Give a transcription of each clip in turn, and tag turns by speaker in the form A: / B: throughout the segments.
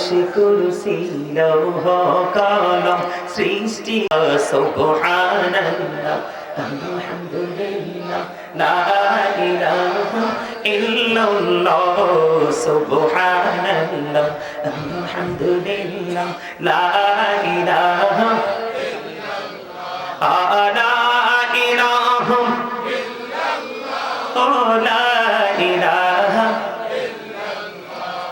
A: আরশ কুরসি লৌহ কলম সৃষ্টি সুবহানাল্লাহ, আলহামদুলিল্লাহ, লা ইলাহা ইল্লাল্লাহ, সুবহানাল্লাহ, আলহামদুলিল্লাহ, লা ইলাহা লা ইলাহা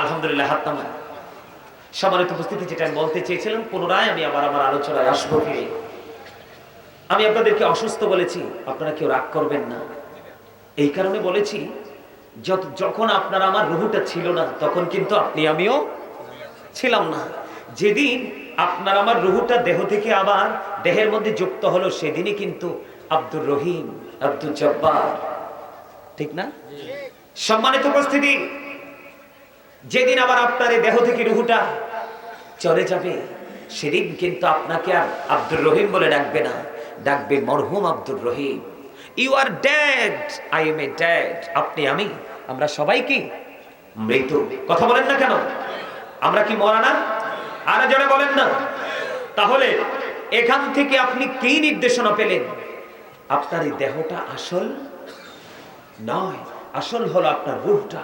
A: আলহামদুলিল্লাহ হাত নামান সম্মানিত উপস্থিতি যেটা আমি বলতে চেয়েছিলাম পুনরায় আমি আবার আমার আলোচনায় আসব ফিরে। আমি আপনাদেরকে অসুস্থ বলেছি আপনারা কেউ রাগ করবেন না। এই কারণে বলেছি যত যখন আপনার আমার রুহুটা ছিল না তখন কিন্তু আপনি আমিও ছিলাম না। যেদিন আপনার আমার রুহুটা দেহ থেকে আবার দেহের মধ্যে যুক্ত হলো সেদিনই কিন্তু আব্দুর রহিম আব্দুল জব্বার। ঠিক না? সম্মানিত উপস্থিতি যেদিন আবার আপনার এই দেহ থেকে রুহুটা চলে যাবে, সেদিন কিন্তু আপনাকে আর আব্দুর রহিম বলে ডাকবে না। ডাকবে, মরহুম Abdur Rahim you are dad I am a dad আপনি আমি, আমরা সবাই কি মৃত কথা বলেন না কেন? আমরা কি মরা না আর জনে বলেন না। তাহলে এখান থেকে আপনি কি নির্দেশনা পেলেন? আপনার এই দেহটা আসল নয়, আসল হলো আপনার রূহটা।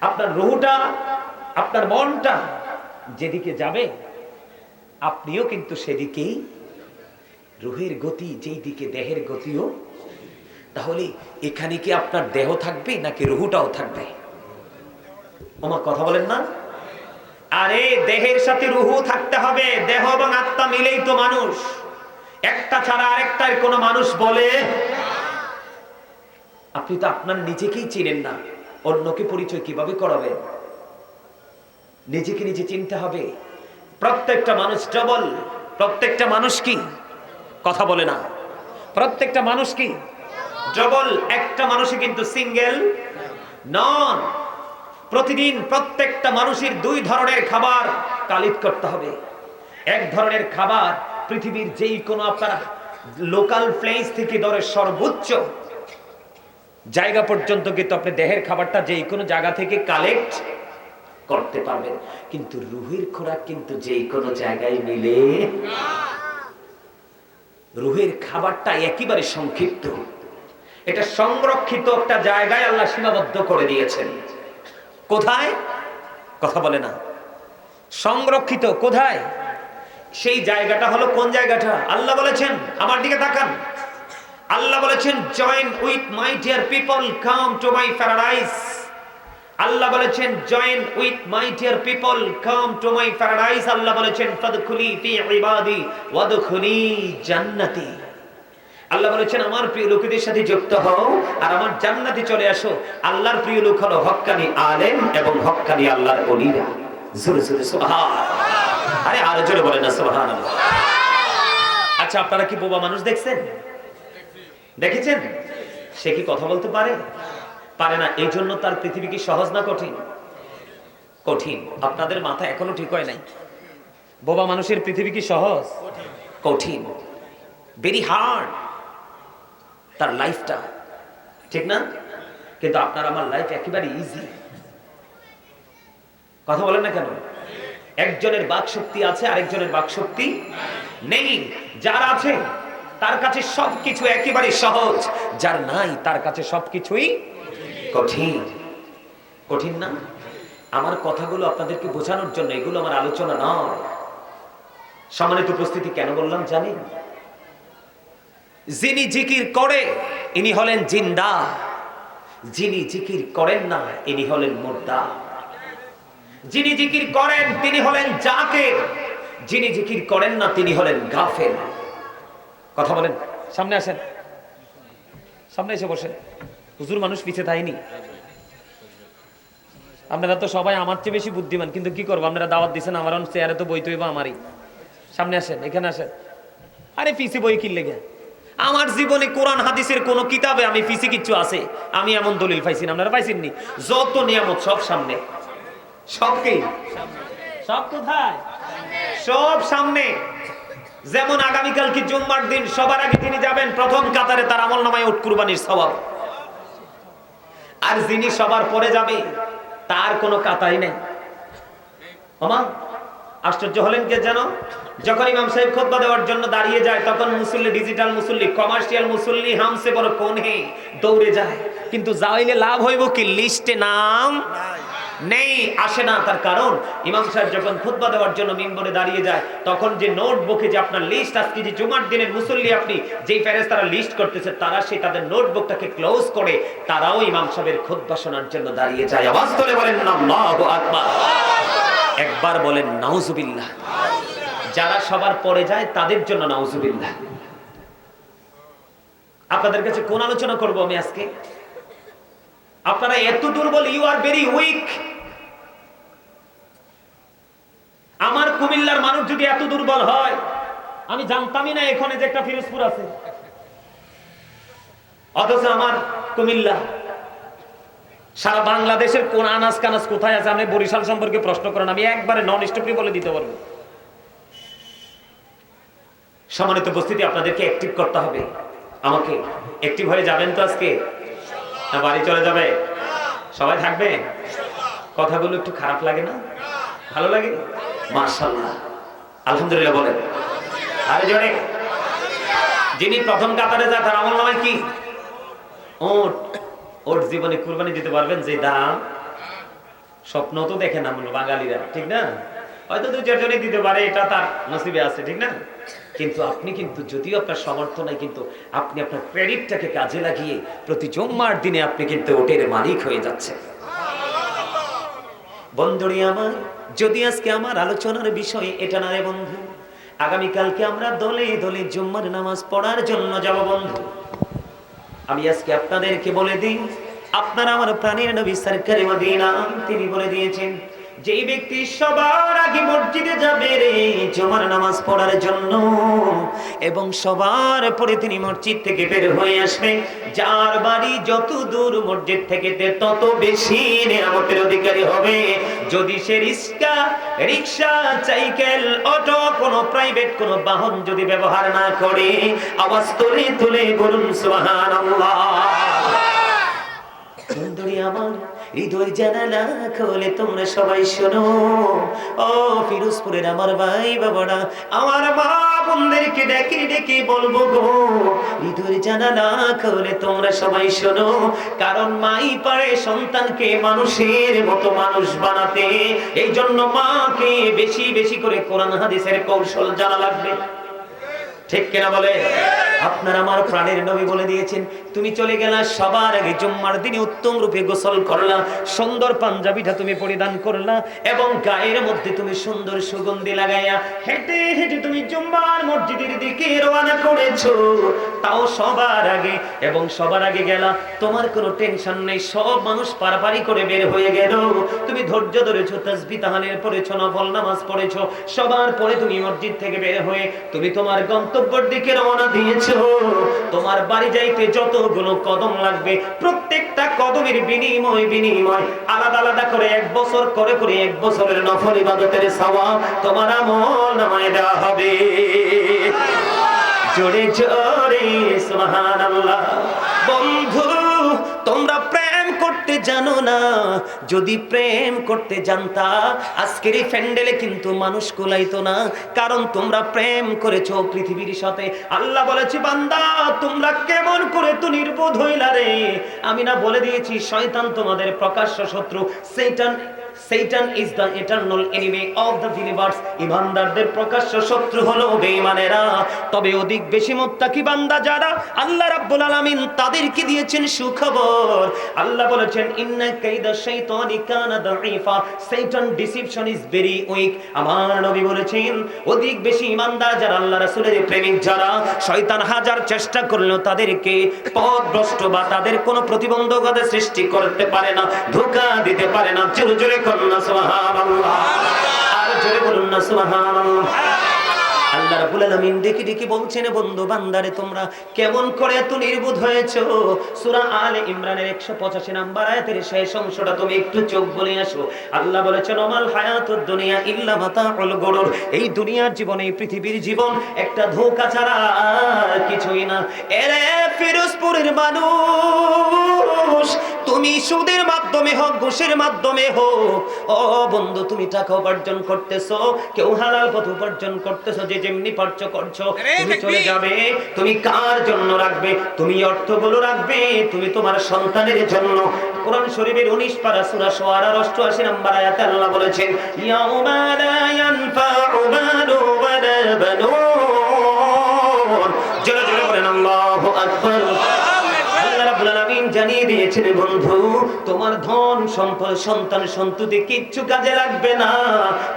A: আপনার রুহুটা, আপনার মনটা যেদিকে যাবে, আপনিও কিন্তু সেদিকেই রুহের গতি, যেই দিকে দেহের গতিও। তাহলে এখানে কি আপনার দেহ থাকবে নাকি রুহুটাও থাকবে? ওমা কথা বলেন না? আরে, দেহের সাথে রুহু থাকতে হবে, দেহ এবং আত্মা মিলেই তো মানুষ। একটা ছাড়া আরেকটার কোনো মানুষ বলে? আপনি তো আপনার নিজেকেই চিনেন না। অন্যকে পরিচয় কীভাবে করাবেন নিজেকে নিজে চিনতে হবে। প্রত্যেকটা মানুষ ডবল, প্রত্যেকটা মানুষ কি? কথা বলে না। প্রত্যেকটা মানুষ কি? ডবল, একটা মানুষই কিন্তু সিঙ্গেল নন। প্রতিদিন প্রত্যেকটা মানুষের দুই ধরনের খাবার কালিত করতে হবে। এক ধরনের খাবার পৃথিবীর যেই কোনো আপনার লোকাল প্লেস থেকে ধরে সর্বোচ্চ জায়গা পর্যন্ত কিন্তু আপনি দেহের খাবারটা যেই কোনো জায়গা থেকে কালেক্ট করতে পারবেন। কিন্তু রুহের খোরাক কিন্তু যেই কোনো জায়গায় মিলে। রুহের খাবারটা একেবারে সংক্ষিপ্ত। এটা সংরক্ষিত একটা জায়গায় আল্লাহ সীমাবদ্ধ করে দিয়েছেন। কোথায়? কথা বলে না। সংরক্ষিত কোথায়? সেই জায়গাটা হলো কোন জায়গাটা? আল্লাহ বলেছেন, আমার দিকে তাকান। আল্লাহ বলেছেন join with my dear people come to my paradise Allah বলেছেন join with my dear people come to my paradise Allah বলেছেন ফাদখুলি ফি ইবাদি ওয়াদখুলি জান্নাতি আল্লাহ বলেছেন, আমার প্রিয় লোকেদের সাথে যুক্ত হও আর আমার জান্নাতে চলে আসো। আল্লাহর প্রিয় লোক হলো হক্কানি আলেম এবং হক্কানি আল্লাহর ওলিরা জোরে জোরে, সুবহান। আরে আরও জোরে বলেন না, সুবহানাল্লাহ। আচ্ছা আপনারা কি বোবা মানুষ দেখছেন? দেখেছেন? সে কি কথা বলতে পারে? পারে না, এই জন্য তার পৃথিবী কি সহজ না কঠিন? কঠিন। আপনাদের মাথা এখনও ঠিক হয় নাই। বোবা মানুষের পৃথিবী কি সহজ? কঠিন। ভেরি হার্ড তার লাইফটা ঠিক না? কিন্তু আপনার আমার লাইফ একেবারে ইজি কথা বলেন না কেন? একজনের বাক শক্তি আছে, আরেকজনের বাক শক্তি নেই। যার আছে তার কাছে সবকিছু একেবারে সহজ। যার নাই, তার কাছে সবকিছুই কঠিন। কঠিন না? আমার কথাগুলো আপনাদেরকে বোঝানোর জন্য, এগুলো আমার আলোচনা নয়। সম্মানিত উপস্থিতি, কেন বললাম জানেন? যিনি জিকির করে, ইনি হলেন জিন্দা। যিনি জিকির করেন না, ইনি হলেন মুর্দা। যিনি জিকির করেন, তিনি হলেন জাকের। যিনি জিকির করেন না, তিনি হলেন গাফেল। কথা বলেন। সামনে আসেন। সামনে এসে বসেন। হুজুর মানুষ পিছে থাইনি আপনারা তো সবাই আমার চেয়ে বেশি বুদ্ধিমান কিন্তু কি করব? আপনারা দাওয়াত দিচ্ছেন আমার চেয়ারে তো বই তৈব আমারই। সামনে আসেন এখানে আসেন। আরে পিসি বই কিনলে গে আমার জীবনে কোরআন হাদিসের কোন কিতাবে আমি পিসি কিচ্ছু আছে। আমি এমন দলিল পাইছি না আপনারা পাইছেননি? যত নিয়ামত সব সামনে। সব কি? সব কোথায়? সব সামনে। যেমন আগামীকাল কি জুম্মার দিন, সবার আগে তিনি যাবেন, প্রথম কাতারে তার আমল নামায় উট কুরবানির স্বভাব আর যিনি সবার পরে যাবে, তার কোনো কাতাই নেই। আশ্চর্য হলেন কে জানো যখন ইমাম সাহেব খোদবা দেওয়ার জন্য দাঁড়িয়ে যায়, তখন মুসল্লি ডিজিটাল মুসল্লি কমার্শিয়াল মুসল্লি, হামসে বড় কোন দৌড়ে যায়। কিন্তু যাইলে লাভ হইব কি? লিস্টে নাম নেই আসে না তার কারণ। ইমাম সাহেব যখন খুতবা দেওয়ার জন্য মিম্বরে দাঁড়িয়ে যায়, তখন যে নোটবুকে যে আপনার লিস্ট আজকে যে জুমার দিনের মুসল্লি আপনি, যেই ফেরেস তারা লিস্ট করতেছে, তারা সেই তাদের নোটবুকটাকে ক্লোজ করে, তারাও ইমাম সাহেবের খুতবা শোনার জন্য দাঁড়িয়ে যায়। আওয়াজ তোলে বলেন, আল্লাহু একবার বলেন, নাউজুবিল্লাহ। যারা সবার পরে যায়, তাদের জন্য নাউজুবিল্লাহ। আপনাদের কাছে কোন আলোচনা করব আমি আজকে? আপনারা এত দুর্বল ইউ আর ভেরি উইক আমার কুমিল্লার মানুষ যদি এত দুর্বল হয়, আমি জানতামই না এখানে যে একটা ফিরোজপুর আছে। অথচ আমার কুমিল্লা, সারা বাংলাদেশের কোন আনাজ কানাজ কোথায় আছে আপনি বরিশাল সম্পর্কে প্রশ্ন করেন, আমি একবারে নন স্টপলি বলে দিতে পারব। সম্মানিত উপস্থিতি, আপনাদেরকে অ্যাক্টিভ করতে হবে। আমাকে অ্যাক্টিভ হয়ে যাবেন তো আজকে? না, বাড়ি চলে যাবে? সবাই থাকবে? কথাগুলো একটু খারাপ লাগে না? ভালো লাগে? মার্শাল্লাহ আলহামদুলিল্লাহ বলেন। আরে জোরে। যিনি প্রথম কাতারে যা তার আমল নামায় কি? ওট ওট জীবনে কুরবানি দিতে পারবেন যে দাম। স্বপ্ন তো দেখে না বাঙালিরা, ঠিক না? হয়তো দু চারজনে দিতে পারে, এটা তার নসিবে আছে, ঠিক না? কিন্তু আপনি কিন্তু, যদিও আপনার সমর্থ নাই, কিন্তু আপনি আপনার ক্রেডিটটাকে কাজে লাগিয়ে প্রতি জম্মার দিনে আপনি কিন্তু ওটের মালিক হয়ে যাচ্ছে বন্ধুরি আমার, যদি আজকে আমার আলোচনার বিষয় এটা না রে বন্ধু, আগামীকালকে আমরা দলে দলে জুম্মার নামাজ পড়ার জন্য যাব বন্ধু। আমি আজকে আপনাদেরকে বলে দিই, আপনারা আমার প্রাণীর নবী সরকারি মদিনা তিনি বলে দিয়েছেন যেই ব্যক্তি সবার আগে মসজিদে যাবে রে জমার নামাজ পড়ার জন্য এবং সবার পরে তিনি মসজিদ থেকে বের হয়ে আসবে যার বাড়ি যত দূর মসজিদ থেকে তত বেশি নিরামতের অধিকারী হবে। যদি সে রিক্সা রিক্সা সাইকেল অটো কোনো প্রাইভেট কোনো বাহন যদি ব্যবহার না করে আওয়াজ তুলে তুলে বলুন সুবহানাল্লাহ। সুন্দরী আমার হৃদয় জানালা খোলে তোমরা সবাই শোনো। ও ফিরোজপুরের আমার ভাই বাবারা, আমার মা বোনদেরকে ডেকে ডেকে বলব গো হৃদয় জানালা খোলে তোমরা সবাই শোনো। কারণ মাই পারে সন্তানকে মানুষের মতো মানুষ বানাতে। এই জন্য মাকে বেশি বেশি করে কোরআন হাদিসের কৌশল জানা লাগবে। ঠিক কিনা বলে? আপনার আমার প্রাণের নবী বলে দিয়েছেন, তুমি চলে গেলা, সবার আগে জুম্মার দিনে উত্তম রূপে গোসল করলা, সুন্দর পাঞ্জাবিটা তুমি পরিধান করলা, এবং গায়ের মধ্যে তুমি সুন্দর সুগন্ধি লাগাইয়া হেঁটে হেঁটে তুমি জুম্মার মসজিদের দিকে রওনা করেছ। তাও সবার আগে, এবং সবার আগে গেলা, তোমার কোনো টেনশন নেই, সব মানুষ পারাপারি করে বের হয়ে গেল। তুমি ধৈর্য ধরেছো, তাসবি তাহানের পড়েছো, নফল নামাজ পড়েছো, সবার পরে তুমি মসজিদ থেকে বের হয়ে তুমি তোমার গন্তব্যের দিকে রওনা দিয়েছ। তোমার বাড়ি যাইতে যতগুলো কদম লাগবে, প্রত্যেকটা কদমের বিনিময় বিনিময়, আলাদা আলাদা করে এক বছর, করে করে এক বছরের নফল ইবাদতের সওয়াব তোমার আমল নামায় দেওয়া হবে। জোরে জোরে, সুবহানাল্লাহ। বন্ধু, তোমরা জানো না, যদি প্রেম করতে জানতা, আজকের এই ফ্যান্ডেলে কিন্তু মানুষ কুলাইতো না। কারণ তোমরা প্রেম করেছ পৃথিবীর সাথে। আল্লাহ বলেছি, বান্দা, তোমরা কেমন করে তো নির্বোধ হইলা রে? আমি না বলে দিয়েছি, শয়তান তোমাদের প্রকাশ্য শত্রু, Satan Satan is the eternal enemy of the believers ইমানদারদের প্রকাশ্য শত্রু হলো বেঈমানেরা। তবে অধিক বেশি মুত্তাকি বান্দা যারা আল্লাহ রাব্বুল আলামিন তাদেরকে দিয়েছেন সুখবর। আল্লাহ বলেছেন, ইন্না কাইদা শাইতানি কানা দাঈফা। শয়তান ডিসিপশন ইজ ভেরি উইক আমার নবী বলেছেন, অধিক বেশি ইমানদার যারা আল্লাহ রাসূলের প্রেমিক যারা শয়তান হাজার চেষ্টা করলেও তাদেরকে পথভ্রষ্ট বা তাদের কোনো প্রতিবন্ধকতা সৃষ্টি করতে পারে না, ধোকা দিতে পারে না, জোরে জোরে করুন না সুবহানাল্লাহ। আর জোরে বলুন না সুবহানাল্লাহ। আল্লাহ রাব্বুল আলামিন ডেকে ডেকে বলছেন বন্ধু বান্দারে, তোমরা কেমন করে এত নির্বোধ হয়েছো? সূরা আলে ইমরানের 185 নাম্বার আয়াতের শেষ অংশটা তুমি একটু চোখ বলে আসো। আল্লাহ বলেছেন আমাল হায়াতুদ দুনিয়া ইল্লা মাতাউল গুরুর। এই দুনিয়ার জীবনে, এই পৃথিবীর জীবন একটা ধোঁকা ছাড়া আর কিছুই না। এরে ফিরোজপুরের মানুষ, তুমি সুদের মাধ্যমে হোক, ঘুষের মাধ্যমে হোক, ও বন্ধু, তুমি টাকা উপার্জন করতেছো, কেউ হালাল পথ উপার্জন করতেছো, যে যেমনি পারছ করছ তুমি চলে যাবে। তুমি কার জন্য রাখবে? তুমি অর্থগুলো রাখবে? তুমি তোমার সন্তানের জন্য। কোরআন শরীফের 19 পারা সূরা শুআরা 88 নম্বর আয়াতে আল্লাহ বলেছেন ইয়াউমা লা মালু ওয়ালা বানুন জোরে জোরে বলেন আল্লাহু আকবার। জানিয়ে দিয়েছেন, বন্ধু, তোমার ধন সম্পদ, সন্তান সন্ততি কিচ্ছু কাজে লাগবে না।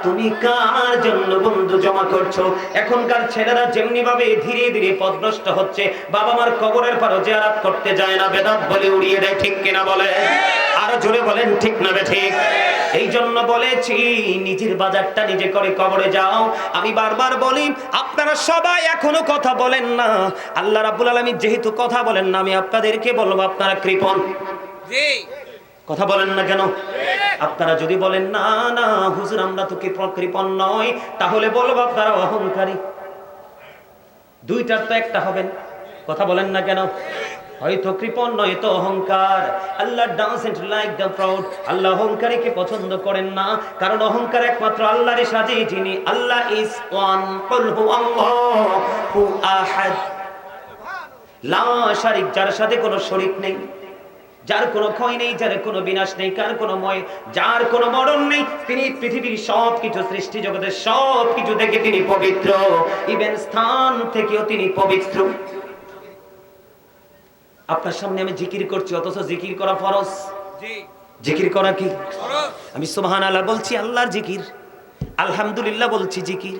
A: তুমি কার জন্য বন্ধু জমা করছ? এখনকার ছেলেরা যেমনি ভাবে ধীরে ধীরে পদভ্রষ্ট হচ্ছে বাবা মার কবরের পারো জিয়ারত করতে যায় না, বেদাত বলে উড়িয়ে দেয়, ঠিক কিনা বলে? আরও জোরে বলেন ঠিক না বে ঠিক। এই জন্য বলেছি নিজের বাজারটা নিজে করে কবরে যাও। আমি বারবার বলি আপনারা সবাই এখনও কথা বলেন না। আল্লাহ রাব্বুল আলামিন যেহেতু কথা বলেন না আমি আপনাদেরকে বলব আপনারা কৃপণ।
B: জি।
A: কথা বলেন না কেন? আপনারা যদি বলেন না না হুজুর আমরা তো কৃপণ- কৃপণ নয় তাহলে বলব আপনারা অহংকারী। দুইটার তো একটা হবেন। কথা বলেন না কেন? হয়তো অহংকার। Allah doesn't like the proud. Allah অহংকারীকে পছন্দ করেন না। কারণ অহংকার একমাত্র সাজে, যিনি আল্লাহ ইজ ওয়ান কুল হু আল্লাহু আহাদ। লা শারিক, যার সাথে কোনো নেই, যার কোনো ক্ষয় নেই, যার কোনো বিনাশ নেই, কার কোনো ময়, যার কোনো মরণ নেই, তিনি পৃথিবীর সব কিছু সৃষ্টি জগতের সব কিছু থেকে তিনি পবিত্র। ইভেন স্থান থেকেও তিনি পবিত্র। আপনার সামনে আমি জিকির করছি অথচ জিকির করা ফরজ। জিকির করা কি? আমি সোহান আল্লাহ বলছি আল্লাহর জিকির। আলহামদুলিল্লাহ বলছি জিকির।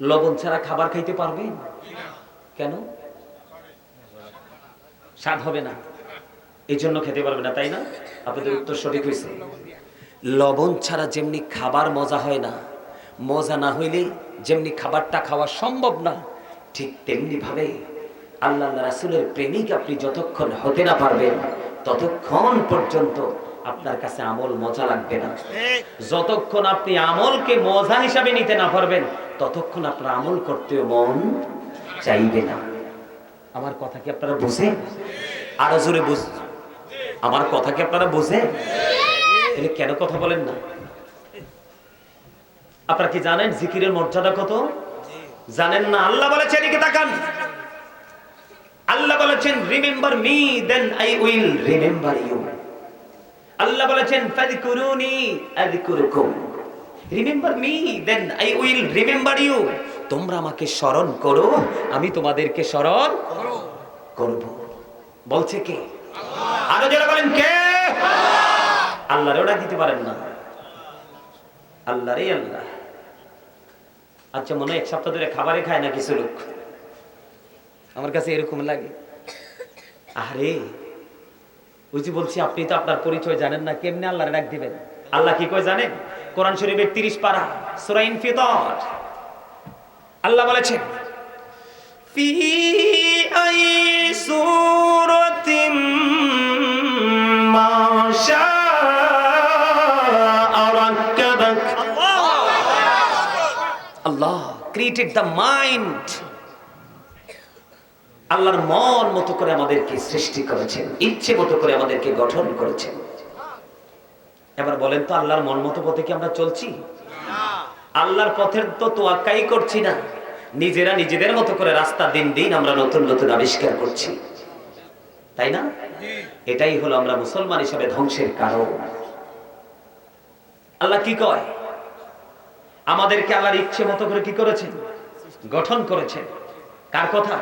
A: লবণ ছাড়া খাবার খাইতে পারবেন কেন? স্বাদ হবে না। এই জন্য খেতে পারবে না, তাই না? আপনাদের উত্তর সঠিক হয়েছে লবণ ছাড়া যেমনি খাবার মজা হয় না, মজা না হইলে যেমনি খাবারটা খাওয়া সম্ভব না, ঠিক তেমনি ভাবে আল্লাহ রাসুলের প্রেমিক আপনি যতক্ষণ হতে না পারবেন, ততক্ষণ পর্যন্ত আপনার কাছে আমল মজা লাগবে না। যতক্ষণ আপনি আমলকে মজা হিসাবে নিতে না পারবেন ততক্ষণ আপনার আমল করতেও মন চাইবে না। আমার কথা কি আপনারা বুঝেন? আরও জোরে বুঝ। আমার কথা কি আপনারা বুঝেন? তাহলে কেন কথা বলেন না? আপনারা কি জানেন জিকিরের মর্যাদা কত? জানেন না? আল্লাহ বলেছেন এদিকে তাকান। আল্লাহ বলেছেন remember me then I will. Remember you. Allah বলেছেন, ফাযকুরুনি আযকুরুকুম। Remember me then I will remember you তোমরা আমাকে স্মরণ করো, আমি তোমাদেরকে স্মরণ
B: করো
A: করব। বলছে কে? আরও যারা বলেন, কে? আল্লাহরে ওটা দিতে পারেন না। আল্লাহরই আল্লাহ। আচ্ছা মনে হয় এক সপ্তাহ ধরে খাবারে খায় না কিছু লোক। আমার কাছে এরকম লাগে। আরে ওই যে বলছি আপনি তো আপনার পরিচয় জানেন না কেমনে আল্লাহর ডাক দিবেন? আল্লাহ কি কয় জানেন? কোরআন শরীফের 30 পারা সূরা ইনফিতার। আল্লাহ বলেছেন ফি আই সূরাতিম আল্লাহ ক্রিয়েটেড দ্য মাইন্ড আল্লাহর মন মতো করে আমাদেরকে সৃষ্টি করেছেন, ইচ্ছে মতো করে আমাদেরকে গঠন করেছেন। এবার বলেন তো, আল্লাহর মন মতো পথে কি আমরা চলছি? আল্লাহর পথের তো তোয়াক্কাই করছি না। নিজেরা নিজেদের মতো করে রাস্তা দিন দিন আমরা নতুন নতুন আবিষ্কার করছি। তাই না? এটাই হলো আমরা মুসলমান হিসেবে ধ্বংসের কারণ। আল্লাহ কি কয়? আমাদেরকে আল্লাহর ইচ্ছে মতো করে কি করেছেন? গঠন করেছেন। কার কথা?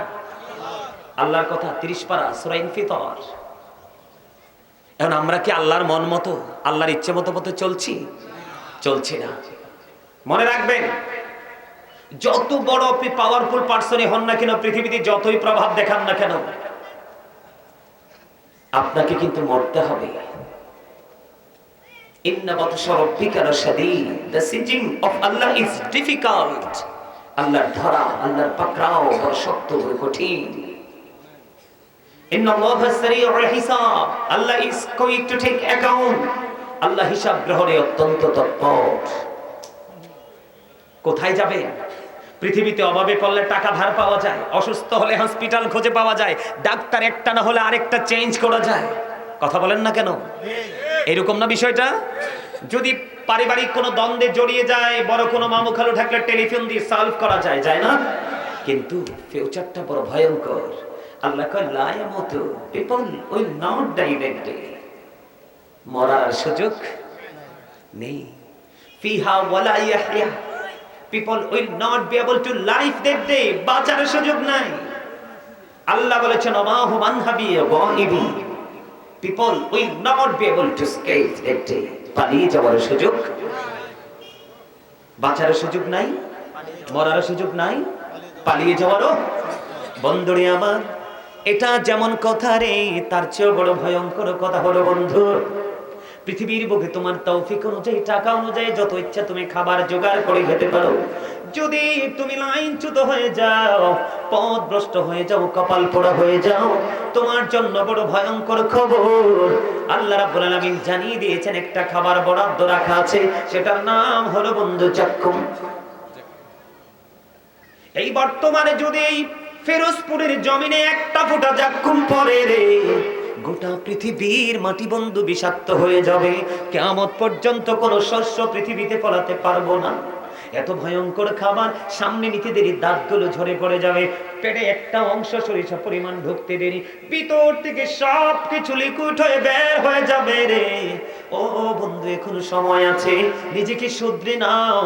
A: আল্লাহর কথা তিরিশ পারা সুরাইন ফিতর এখন আমরা কি আল্লাহর মন মতো, আল্লাহর ইচ্ছে মতো মতো চলছি? চলছি না। মনে রাখবেন, যত বড় আপনি পাওয়ারফুল পার্সনই হন না কেন, পৃথিবীতে যতই প্রভাব দেখান না কেন, আপনাকে কিন্তু মরতে হবে। আল্লাহর ধরা, আল্লাহর পাকড়াও শক্ত বড় কঠিন। Allah is going to take account Allah হিসাব গ্রহণে অত্যন্ত তৎপর। কোথায় যাবে? পৃথিবীতে অভাবে পড়লে টাকা ধার পাওয়া যায়, অসুস্থ হলে হসপিটাল খুঁজে পাওয়া যায়, ডাক্তার একটা না হলে আরেকটা চেঞ্জ করা যায়। কথা বলেন না কেন? এরকম না বিষয়টা? যদি পারিবারিক কোনো দ্বন্দ্বে জড়িয়ে যায়, বড় কোনো মামু খালু থাকলে টেলিফোন দিয়ে সলভ করা যায় যায় না? কিন্তু ফিউচারটা বড় ভয়ঙ্কর। আল্লাহ কয়, লা ইয়ামুতু people will not die that day মরার সুযোগ নেই। ফিহা ওয়ালা ইয়াহইয়া। People will not be able to life that day বাঁচার সুযোগ নাই। আল্লাহ বলেছেন অমাহু মানহাবি গাইবি people will not be able to escape that day পালিয়ে যাওয়ার সুযোগ বাঁচার সুযোগ নাই, মরার সুযোগ নাই, পালিয়ে যাওয়ারও বন্ধুরে আমার। এটা যেমন কথা রে, তার চেয়েও বড় ভয়ঙ্কর কথা হলো বন্ধু, পৃথিবীর বুকে তোমার তৌফিক অনুযায়ী, টাকা অনুযায়ী যত ইচ্ছা তুমি খাবার জোগাড় করে খেতে পারো। যদি তুমি লাইন লাইনচ্যুত হয়ে যাও পথ ভ্রষ্ট হয়ে যাও, কপাল পোড়া হয়ে যাও, তোমার জন্য বড় ভয়ঙ্কর খবর। আল্লাহ রাব্বুল আলামিন জানিয়ে দিয়েছেন, একটা খাবার বরাদ্দ রাখা আছে, সেটার নাম হলো বন্ধু চাক্ষুম এই বর্তমানে যদি ফেরোজপুরের জমিনে একটা ফোঁটা জাক্ষুম পরে রে, গোটা পৃথিবীর মাটি বন্ধু বিষাক্ত হয়ে যাবে। কেমন পর্যন্ত কোনো শস্য পৃথিবীতে ফলাতে পারব না। এত ভয়ঙ্কর খাবার সামনে নিতে দেরি দাঁতগুলো ঝরে পড়ে যাবে। পেটে একটা অংশ সরিষা পরিমাণ ঢুকতে দেরি। ভিতর থেকে সব কিছু লিকুইড হয়ে বের হয়ে যাবে রে। ও, বন্ধু, এখনও সময় আছে। নিজেকে শুধরে নাও।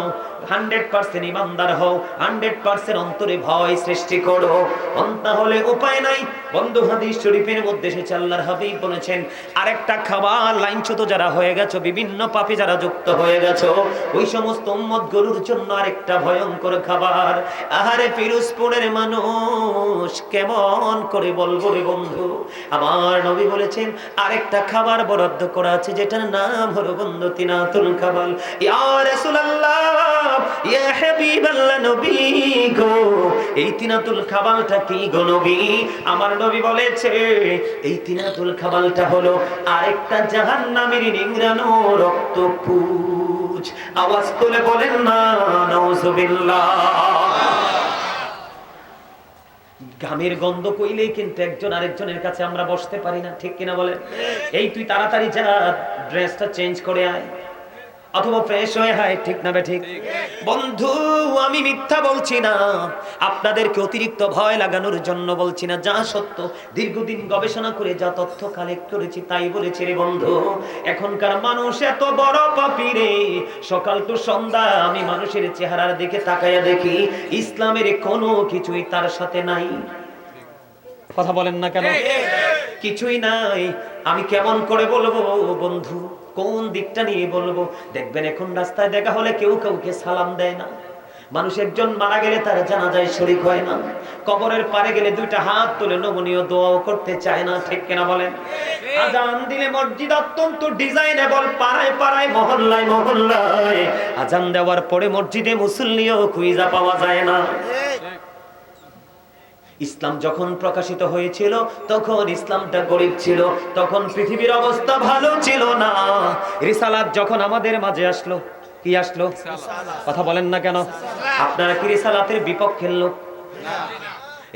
A: আরেকটা খাবার লাইনচ্যুত যারা হয়ে গেছো, বিভিন্ন যারা যুক্ত হয়ে গেছো, ওই সমস্ত উম্মত গরুর জন্য আরেকটা ভয়ঙ্কর খাবার। আহারে মানুষ, কেমন করে বলব রে বন্ধু? আমার নবী বলেছেন, আরেকটা খাবার বরাদ্দ করা আছে, যেটার নাম হলো বন্ধু তিনাতুল খাবার হাবিবাল্লাহ নবী গো, এই তিনাতুল খাবারটা কি গো নবী? আমার নবী বলেছে, এই তিনাতুল খাবারটা হলো আরেকটা জাহান্নামের নিংরানো রক্ত পুজ আওয়াজ তুলে বলেন, না, নাউজুবিল্লাহ। ঘামের গন্ধ কইলেই কিন্তু একজন আরেকজনের কাছে আমরা বসতে পারি না, ঠিক কিনা বলেন? এই তুই তাড়াতাড়ি যা ড্রেসটা চেঞ্জ করে আয়। অথবা ফ্রেশ হয়ে হয় ঠিক না ঠিক? বন্ধু আমি মিথ্যা বলছি না। আপনাদেরকে অতিরিক্ত ভয় লাগানোর জন্য বলছি না। যা সত্য দীর্ঘদিন গবেষণা করে যা তথ্য কালেক্ট করেছি তাই বলেছি রে বন্ধু। এখনকার মানুষ এত বড় পাপি রে। সকাল টু সন্ধ্যা আমি মানুষের চেহারার দিকে তাকাইয়া দেখি ইসলামের কোনো কিছুই তার সাথে নাই। কথা বলেন না কেন? কিছুই নাই। আমি কেমন করে বলব বন্ধু? কোন দিকটা নিয়ে বলব? দেখবেন এখন রাস্তায় দেখা হলে কেউ কাউকে সালাম দেয় না। মানুষ একজন মারা গেলে তার জানা যায় শরিক হয় না। কবরের পারে গেলে দুইটা হাত তুলে নমনীয় দোয়াও করতে চায় না, ঠিক কিনা বলেন? আজান দিলে মসজিদ অত্যন্ত ডিজাইনেবল, পাড়ায় পাড়ায়, মহল্লায় মহল্লায়। আজান দেওয়ার পরে মসজিদে মুসল্লিও খুঁজা পাওয়া যায় না। ইসলাম যখন প্রকাশিত হয়েছিল, তখন ইসলামটা গরিব ছিল, তখন পৃথিবীর অবস্থা ভালো ছিল না। রিসালাত যখন আমাদের মাঝে আসলো, কি আসলো? কথা বলেন না কেন? আপনারা কি রিসালাতের বিপক্ষের লোক?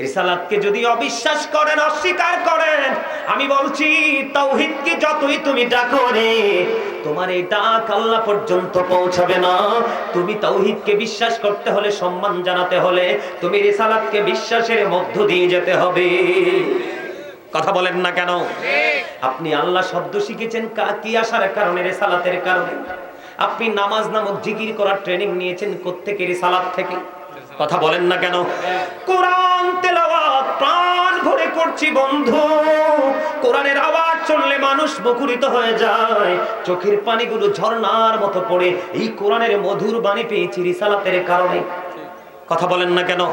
A: রিসালাতকে যদি অবিশ্বাস করেন, অস্বীকার করেন, আমি বলছি তাওহীদকে যতই তুমি ডাকো রে তোমার এই ডাক আল্লাহ পর্যন্ত পৌঁছাবে না। তুমি তাওহীদকে বিশ্বাস করতে হলে, সম্মান জানাতে হলে, তুমি রিসালাতকে বিশ্বাসের মধ্য দিয়ে যেতে হবে। কথা বলেন না কেন? আপনি আল্লাহ শব্দ শিখেছেন কা- আসার কারণে? রেসালাতের কারণে। আপনি নামাজ নামক জিকির করার ট্রেনিং নিয়েছেন কোত্থেকে? রেসালাত থেকে। কথা বলেন না কেন? কোরআন তেলাওয়াত প্রাণ ভরে করছি বন্ধু। কোরআনের আওয়াজ শুনলে মানুষ মুখরিত হয়ে যায়। চোখের পানিগুলো ঝর্ণার মতো পড়ে। এই কোরআনের মধুর বাণী পেয়েছি রিসালাতের কারণে। কথা বলেন না কেন?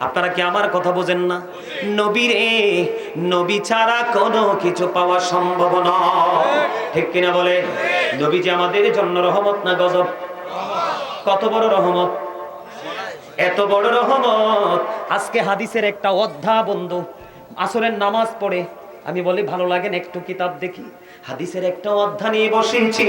A: আপনারা কি আমার কথা বোঝেন না? নবী রে, নবী ছাড়া কোনো কিছু পাওয়া সম্ভব নয়। ঠিক কিনা বলে নবী যে আমাদের জন্য রহমত না গজব? কত বড় রহমত? এত বড় রহমত। আজকে হাদিসের একটা অধ্যা বন্ধু আসরের নামাজ পড়ে। আমি বলি, ভালো লাগেন একটু কিতাব দেখি? হাদিসের একটা অধ্যা নিয়ে বসেছি।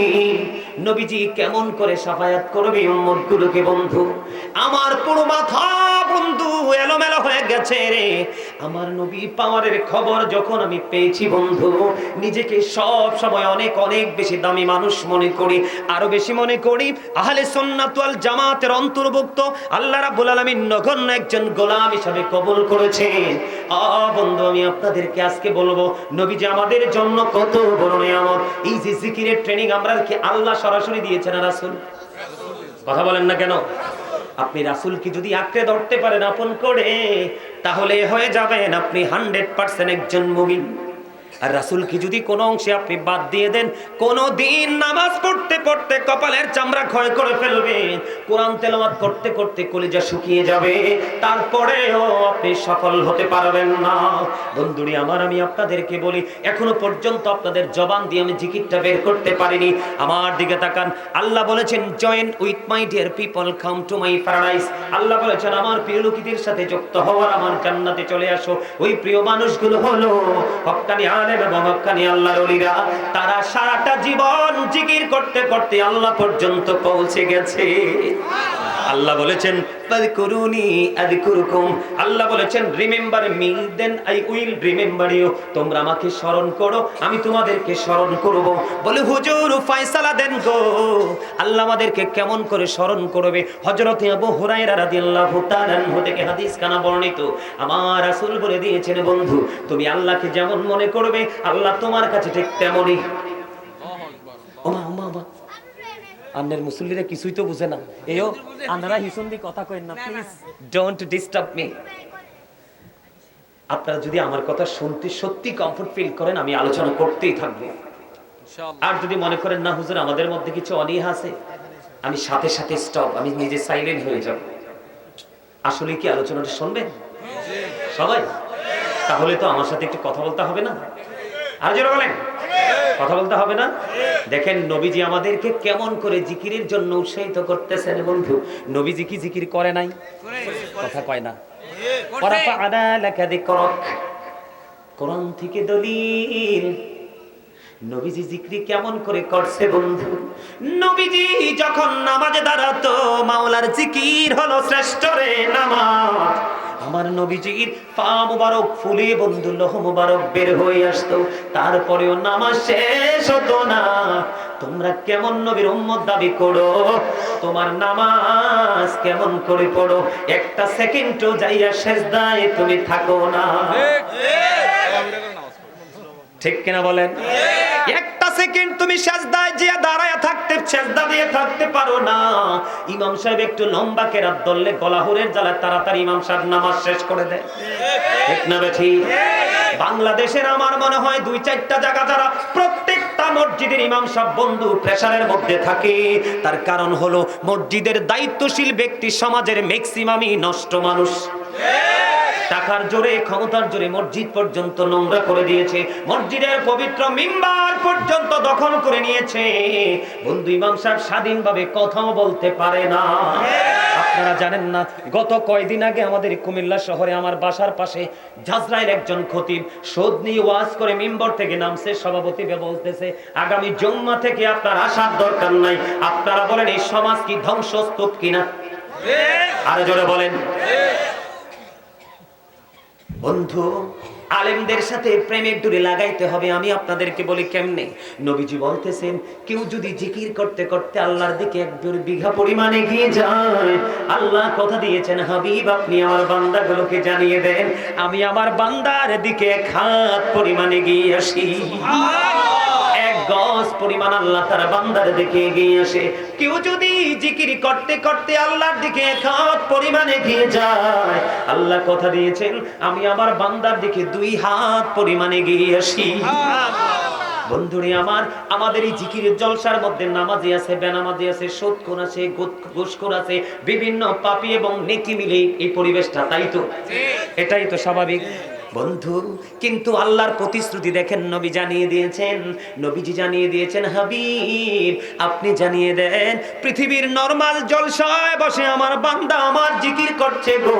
A: নবীজি কেমন করে সাফায়াত করবে উম্মত গুলোকে বন্ধু? আমার পুরো মাথা বন্ধু এলোমেলো হয়ে গেছে রে। আমার নবী পাওয়ারের খবর যখন আমি পেয়েছি বন্ধু, নিজেকে সব সময় অনেক অনেক বেশি দামি মানুষ মনে করি। আরও বেশি মনে করি, আহলে সুন্নাত ওয়াল জামাতের অন্তর্ভুক্ত। আল্লাহ রাব্বুল আলামিন নগণ্য একজন গোলাম হিসাবে কবুল করেছেন। আ, বন্ধু, আমি আপনাদেরকে আজকে বলব নবী যে আমাদের জন্য কত বড় নিয়ামত। এই যে জিকিরের ট্রেনিং আমরা কি আল্লাহ সরাসরি দিয়েছেন রাসুল? কথা বলেন না কেন? আপনি রাসুলকে যদি আঁকড়ে ধরতে পারেন আপন করে, তাহলে হয়ে যাবেন আপনি হান্ড্রেড পার্সেন্ট একজন মুমিন। আর রাসূলকে যদি কোনো অংশে আপনি বাদ দিয়ে দেন, কোনো দিন নামাজ পড়তে পড়তে কপালের চামড়া ক্ষয় করে ফেলবেন কোরআন তেলাওয়াত করতে করতে কলিজা শুকিয়ে যাবে। তারপরেও আপনি সফল হতে পারবেন না। বন্ধুরি, আমার আমি আপনাদেরকে বলি, এখনও পর্যন্ত আপনাদের জবান দিয়ে আমি জিকিরটা বের করতে পারিনি। আমার দিকে তাকান। আল্লাহ বলেছেন join with my dear people come to my paradise Allah বলেছেন, আমার প্রিয় লোকীদের সাথে যুক্ত হওয়ার আমার জান্নাতে চলে আসো। ওই প্রিয় মানুষগুলো হলো হক্কানি আলেম তারা সারাটা জীবন জিকির করতে করতে আল্লাহ পর্যন্ত পৌঁছে গেছে। আল্লাহ বলেছেন আল্লাহ বলেছেন, remember me, then I will remember you. তোমরা আমাকে স্মরণ করো, আমি তোমাদেরকে স্মরণ করব। বলে, হুজুর ফয়সালা দেন গো। আল্লাহ আমাদেরকে কেমন করে স্মরণ করবে? হযরত আবু হুরায়রা রাদিয়াল্লাহু তাআলা থেকে হাদিস কানা বর্ণিত। আমার রাসূল বলে দিয়েছেন, বন্ধু, তুমি আল্লাহকে যেমন মনে করবে আল্লাহ তোমার কাছে ঠিক তেমনই। ওমা ওমা ওমা। আন্নের মুসল্লিরা কিছুই তো বুঝে না। এও আন্নারা হিসন দিয়ে কথা কইন না প্লিজ ডোন্ট ডিস্টার্ব মি আপনারা যদি আমার কথা শুনতে সত্যি কমফোর্ট ফিল করেন আমি আলোচনা করতেই থাকব। আর যদি মনে করেন না হুজুর আমাদের মধ্যে কিছু অনীহা আছে আমি সাথে সাথে স্টপ আমি নিজে সাইলেন্ট হয়ে যাব। আসলে কি আলোচনাটা শুনবেন? সবাই? তাহলে তো আমার সাথে একটু কথা বলতে হবে না? আর যারা বলেন। কথা বলতে হবে না? দেখেন নবীজি আমাদেরকে কেমন করে জিকিরের জন্য উৎসাহিত করতেছেন বন্ধু। নবীজি কি জিকির করে নাই? কথা কয় না। ওয়ারাফা'না লাকা যিকরাক। কোরআন থেকে দলিল। নবীজি জিক্রি কেমন করে করছে বন্ধু? নবীজি যখন নামাজে দাঁড়াতো মাওলার জিকির হলো শ্রেষ্ঠ রে নামাজ। আমার নবীজির পা মুবারক ফুলে বন্ধু লোহ মুবারক বের হয়ে আসতো। তারপরেও নামাজ শেষ হতো না। তোমরা কেমন নবীর উম্মত দাবি করো? তোমার নামাজ কেমন করে পড়ো? একটা সেকেন্ডও যাইয়া শেষদায় তুমি থাকো না। ঠিক। কিনা বলেন? একটা সেকেন্ড তুমি সেজদায় যে দাঁড়ায় থাকতে, সেজদা দিয়ে থাকতে পারো না। ইমাম সাহেব একটু লম্বা কেরাত দললে গলাহুরের জ্বালায় তাড়াতাড়ি ইমাম সাহেব নামাজ শেষ করে দেয়। ঠিক না বেঠি? বাংলাদেশের আমার মনে হয় দুই চারটা জায়গা যারা প্রত্যেকটা মসজিদের ইমাম সব বন্ধু প্রেসারের মধ্যে থাকে। তার কারণ হলো মসজিদের দায়িত্বশীল ব্যক্তি সমাজের ম্যাক্সিমামই নষ্ট মানুষ। টাকার জোরে, ক্ষমতার জোরে মসজিদ পর্যন্ত নোংরা করে দিয়েছে। মসজিদের পবিত্র মিম্বার পর্যন্ত দখল করে নিয়েছে। বন্ধু ইমাম সাহেব স্বাধীনভাবে কথাও বলতে পারে না। আপনারা জানেন না, গত কয়দিন আগে আমাদের কুমিল্লা শহরে আমার বাসার পাশে ঝাজরাইল একজন খতিব শোধ নিয়ে ওয়াজ করে মিম্বর থেকে নামছে, সভাপতি বলতেছে, আগামী জম্মা থেকে আপনার আসার দরকার নাই। আপনারা বলেন এই সমাজ কি ধ্বংসস্তূপ কিনা? আর জোরে বলেন। বন্ধু আলেমদের সাথে প্রেমের দূরে লাগাইতে হবে আমি আপনাদেরকে বলি কেমনে? নবীজি বলতেছেন কেউ যদি জিকির করতে করতে আল্লাহর দিকে এক দূর বিঘা পরিমাণে গিয়ে যায় আল্লাহ কথা দিয়েছেন হাবিব আপনি আমার বান্দাগুলোকে জানিয়ে দেন আমি আমার বান্দার দিকে এক হাত পরিমাণে গিয়ে আসি। এক গজ পরিমাণ আল্লাহ তার বান্দার দিকে এগিয়ে আসে। কেউ যদি জিকির করতে করতে আল্লাহর দিকে এক হাত পরিমাণে এগিয়ে যায়। আল্লাহ কথা দিয়েছেন আমি আমার বান্দার দিকে দুই হাত পরিমাণে এগিয়ে আসি। বন্ধুরে আমার আমাদের এই জিকিরের জলসার মধ্যে নামাজি আছে বেনামাজি আছে সোদখোর আছে ঘুষখোর আছে বিভিন্ন পাপি এবং নেকি মিলে এই পরিবেশটা তাই তো? এটাই তো স্বাভাবিক। বন্ধু কিন্তু আল্লাহর প্রতিশ্রুতি দেখেন নবী জানিয়ে দিয়েছেন নবীজি জানিয়ে দিয়েছেন হাবিব আপনি জানিয়ে দেন পৃথিবীর নরমাল জলসায় বসে আমার বান্দা আমার জিকির করছে গো।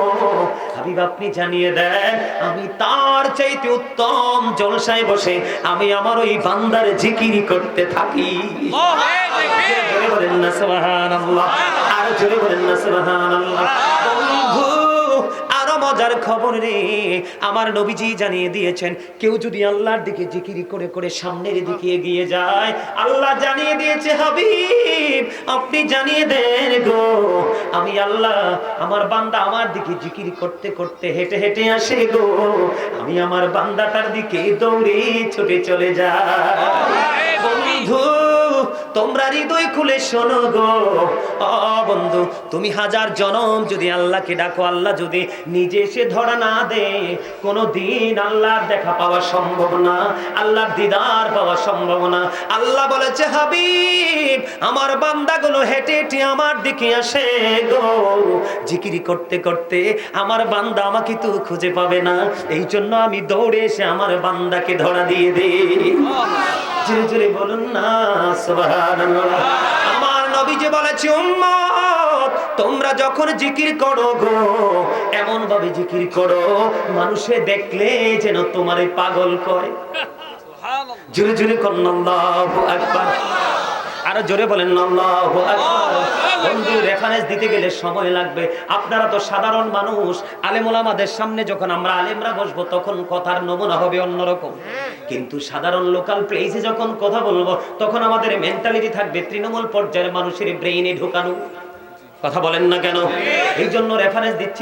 A: হাবিব আপনি জানিয়ে দেন আমি তার চাইতে উত্তম জলসায় বসে আমি আমার ওই বান্দার জিকির করতে থাকি। আর জোরে বলেন না সুবহানাল্লাহ। মজার খবর রে। আমার নবীজি জানিয়ে দিয়েছেন কেউ যদি আল্লাহর দিকে জিকির করে করে সামনের দিকে এগিয়ে যায় আল্লাহ জানিয়ে দিয়েছে হাবিব আপনি জানিয়ে দেন গো। আমি আল্লাহ আমার বান্দা আমার দিকে জিকির করতে করতে হেঁটে হেঁটে আসে গো। আমি আমার বান্দাটার দিকে দৌড়ে ছুটে চলে যায় বন্ধু তোমরা হৃদয় খুলে শোনো গো। বন্ধু, তুমি হাজার জনম যদি আল্লাহকে ডাকো, আল্লাহ যদি নিজে এসে ধরা না দে কোনো দিন আল্লাহর দেখা পাওয়া সম্ভব না, আল্লাহর দিদার পাওয়া সম্ভব না। আল্লাহ বলেছে, হাবিব, আমার বান্দাগুলো হেঁটে হেঁটে আমার দিকে আসে গো। জিকিরি করতে করতে আমার বান্দা আমাকে তো খুঁজে পাবে না এই জন্য আমি দৌড়ে এসে আমার বান্দাকে ধরা দিয়ে দে জোরে জোরে বলুন না সুবহানাল্লাহ। আমার নবী যে বলেছে উম্মত তোমরা যখন জিকির করো গো এমন ভাবে জিকির করো মানুষে দেখলে যেন তোমারে পাগল করে। জোরে জোরে করেন আল্লাহু আকবার। আরও জোরে বলেন আল্লাহু আকবার। বন্ধু রেফারেন্স দিতে গেলে সময় লাগবে। আপনারা তো সাধারণ মানুষ। আলেমুল আমাদের সামনে যখন আমরা আলেমরা বসবো তখন কথার নমুনা হবে অন্যরকম। কিন্তু সাধারণ লোকাল প্লেসে যখন কথা বলব তখন আমাদের মেন্টালিটি থাকবে তৃণমূল পর্যায়ের মানুষের ব্রেইনে ঢোকানো। কথা বলেন না কেন? এই জন্য রেফারেন্স দিচ্ছি